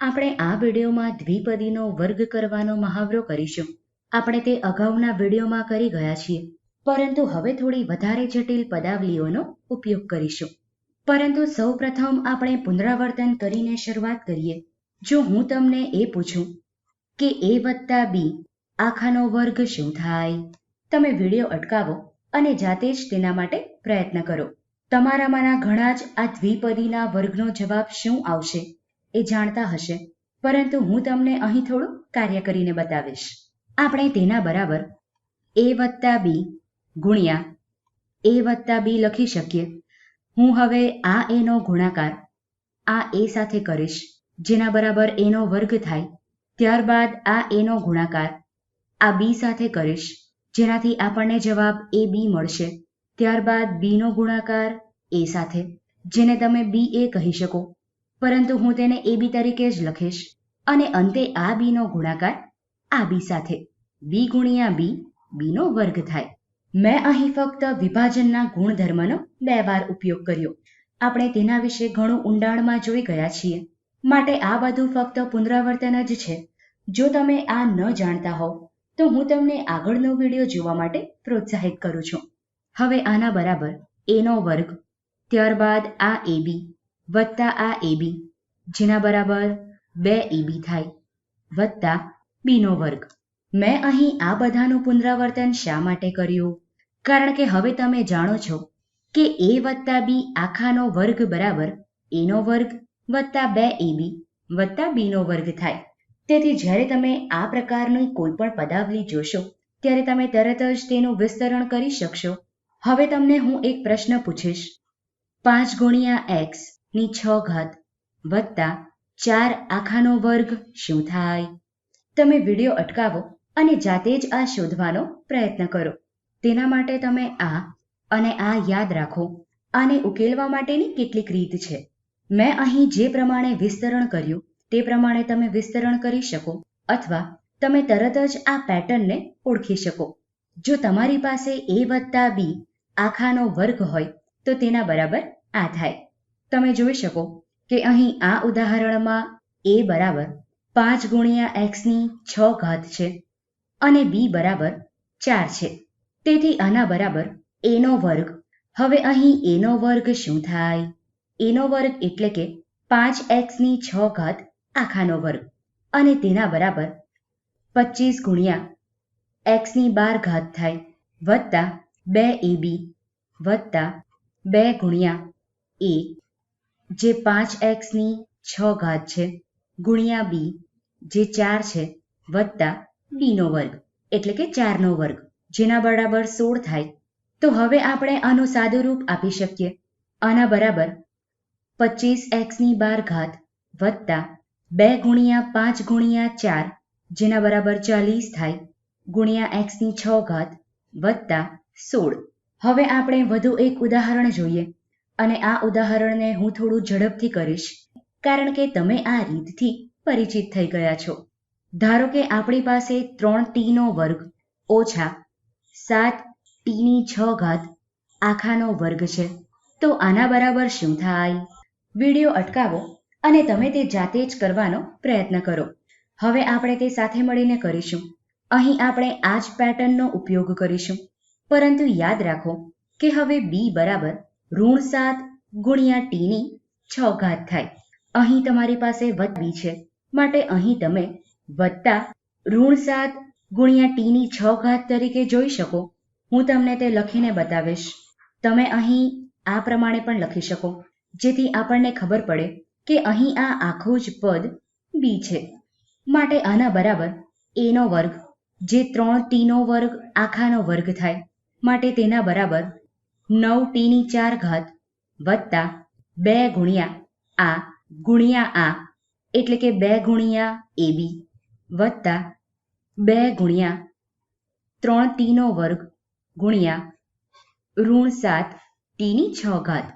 આપણે આ વિડીયોમાં દ્વિપદીનો વર્ગ કરવાનો મહાવરો કરીશું. આપણે તે અગાઉના વિડીયોમાં કરી ગયા છીએ. પરંતુ હવે થોડી વધારે જટિલ પદાવલીઓનો ઉપયોગ કરીશું. પરંતુ સૌપ્રથમ આપણે પુનરાવર્તન કરીને શરૂઆત કરીએ. જો હું તમને એ પૂછું કે એ વત્તા બી આખાનો વર્ગ શું થાય? તમે વીડિયો અટકાવો અને જાતે જ તેના માટે પ્રયત્ન કરો. તમારામાંના ઘણા જ આ દ્વિપદીના વર્ગનો જવાબ શું આવશે? એ જાણતા હશે. પરંતુ હું તમને અહીં થોડું કાર્ય કરીને બતાવીશ. આપણે તેના બરાબર એ વત્તા બી ગુણ્યા એ વત્તા બી લખી શકીએ. હું હવે આ એનો ગુણાકાર આ એ સાથે કરીશ, જેના બરાબર એનો વર્ગ થાય. ત્યારબાદ આ એનો ગુણાકાર આ બી સાથે કરીશ, જેનાથી આપણને જવાબ એ બી મળશે. ત્યારબાદ બીનો ગુણાકાર એ સાથે, જેને તમે બી એ કહી શકો. પરંતુ હું તેને એ બી તરીકે જ લખીશ. અને અંતે આ બીનો ગુણાકાર આ બી સાથે. બી ગુણ્યા બી બીનો વર્ગ થાય. મેં અહીં ફક્ત વિભાજનના ગુણધર્મનો બે વાર ઉપયોગ કર્યો. આપણે તેના વિશે ઘણું ઊંડાણમાં જોઈ ગયા છીએ. માટે આ બધું ફક્ત પુનરાવર્તન જ છે. જો તમે આ ન જાણતા હોવ, તો હું તમને આગળનો વીડિયો જોવા માટે પ્રોત્સાહિત કરું છું. હવે આના બરાબર એનો વર્ગ, ત્યારબાદ આ એ બી વત્તા આ એ બી, જેના બરાબર બે એ બી થાય. વત્તા બીનો વર્ગ. મેં અહીં આ બધાનું પુનરાવર્તન શા માટે કર્યું? કારણ કે હવે તમે જાણો છો કે એ વત્તા બી આખાનો વર્ગ બરાબર એનો વર્ગ વત્તા બે એ બી વત્તા બીનો વર્ગ થાય. તેથી જ્યારે તમે આ પ્રકારની કોઈ પણ પદાવલી જોશો, ત્યારે તમે તરત જ તેનું વિસ્તરણ કરી શકશો. હવે તમને હું એક પ્રશ્ન પૂછીશ. પાંચ ગુણ્યા એક્સ ની છ ઘાત વત્તા ચાર આખાનો વર્ગ શું થાય? તમે વીડિયો અટકાવો અને જાતે જ આ શોધવાનો પ્રયત્ન કરો. તેના માટે તમે આ અને આ યાદ રાખો. આને ઉકેલવા માટેની કેટલીક રીત છે. મેં અહીં જે પ્રમાણે વિસ્તરણ કર્યું, તે પ્રમાણે તમે વિસ્તરણ કરી શકો અથવા તમે તરત જ આ પેટર્નને ઓળખી શકો. જો તમારી પાસે એ વત્તા બી આખાનો વર્ગ હોય, તો તેના બરાબર આ થાય. તમે જોઈ શકો કે અહીં આ ઉદાહરણમાં એ બરાબર પાંચ ગુણ્યા એક્સની છ ઘાત છે અને બી બરાબર ચાર છે. તેથી આના બરાબર એનો વર્ગ. હવે અહીં એનો વર્ગ શું થાય? એનો વર્ગ એટલે કે પાંચ એક્સની છ ઘાત આખાનો વર્ગ. અને તેના બરાબર પચીસ ગુણ્યા એક્સની બાર ઘાત થાય વત્તા બે એ બી વત્તા બે ગુણ્યા એ જે પાંચ એક્સની છ ઘાત છે, ગુણ્યા બી, જે ચાર છે, વત્તા બીનો વર્ગ, એટલે કે ચારનો વર્ગ, જેના બરાબર સોળ થાય. તો હવે આપણે આનું સાદું રૂપ આપી શકીએ. આના બરાબર પચીસ એક્સની બાર ઘાત વત્તા બે ગુણ્યા પાંચ ગુણ્યા ચાર, જેના બરાબર ચાલીસ થાય, ગુણ્યા એક્સની છ ઘાત વત્તા સોળ. હવે આપણે વધુ એક ઉદાહરણ જોઈએ. અને આ ઉદાહરણને હું થોડું ઝડપથી કરીશ, કારણ કે તમે આ રીતથી પરિચિત થઈ ગયા છો. ધારો કે આપણી પાસે ત્રણ ટીનો વર્ગ ઓછા સાત ટીની છ ઘાત આખાનો વર્ગ છે, તો આના બરાબર શું થાય? વીડિયો અટકાવો અને તમે તે જાતે જ કરવાનો પ્રયત્ન કરો. હવે આપણે તે સાથે મળીને કરીશું. અહીં આપણે આ જ પેટર્નનો ઉપયોગ કરીશું. પરંતુ યાદ રાખો કે હવે બી બરાબર ઋણ સાત ગુણ્યા ટીની છ ઘાત થાય. અહીં તમારી પાસે વધવી છે. માટે અહીં તમે વત્તા ઋણ સાત ગુણ્યા ટીની છ ઘાત તરીકે જોઈ શકો. હું તમને તે લખીને બતાવીશ. તમે અહીં આ પ્રમાણે પણ લખી શકો. જેથી આપણને ખબર પડે કે અહીં આ આખું જ પદ બી છે. માટે આના બરાબર એનો વર્ગ, જે ત્રણ ટીનો વર્ગ, આખાનો વર્ગ થાય. માટે તેના બરાબર નવ ટીની ચાર ઘાત વત્તા બે ગુણ્યા આ ગુણ્યા આ એટલે કે બે ગુણ્યા એ બી વત્તા બે ગુણ્યા ત્રણ ટીનો વર્ગ ગુણ્યા ઋણ સાત ટીની છ ઘાત.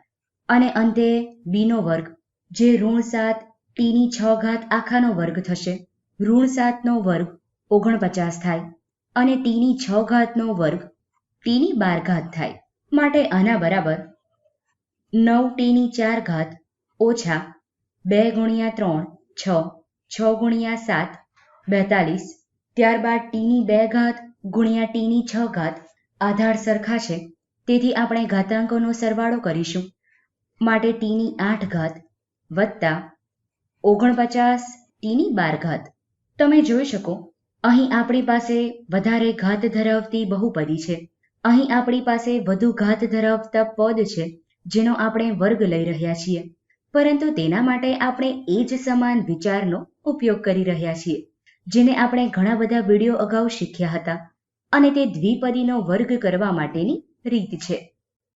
અને અંતે બીનો વર્ગ જે ઋણ સાત ટીની છ ઘાત આખાનો વર્ગ થશે. ઋણ સાતનો વર્ગ ઓગણપચાસ થાય. અને ટીની છ ઘાતનો વર્ગ ટીની બાર ઘાત થાય. માટે આના બરાબર નવ ટીની ચાર ઘાત ઓછા બે ગુણ્યા ત્રણ, છ છ ગુણ્યા સાત, બેતાલીસ, ત્યારબાદ ટીની બે ઘાત ગુણ્યા ટીની છ ઘાત આધાર સરખા છે તેથી આપણે ઘાતાંકોનો સરવાળો કરીશું. માટે ટીની આઠ ઘાત વત્તા ઓગણપચાસ ટીની બાર ઘાત. તમે જોઈ શકો, અહીં આપણી પાસે વધારે ઘાત ધરાવતી બહુપદી છે. અહીં આપણી પાસે વધુ ઘાત ધરાવતા પદ છે, જેનો આપણે વર્ગ લઈ રહ્યા છીએ. પરંતુ તેના માટે આપણે એ જ સમાન વિચારનો ઉપયોગ કરી રહ્યા છીએ, જેને આપણે ઘણા બધા વીડિયો અગાઉ શીખ્યા હતા. અને તે દ્વિપદીનો વર્ગ કરવા માટેની રીત છે.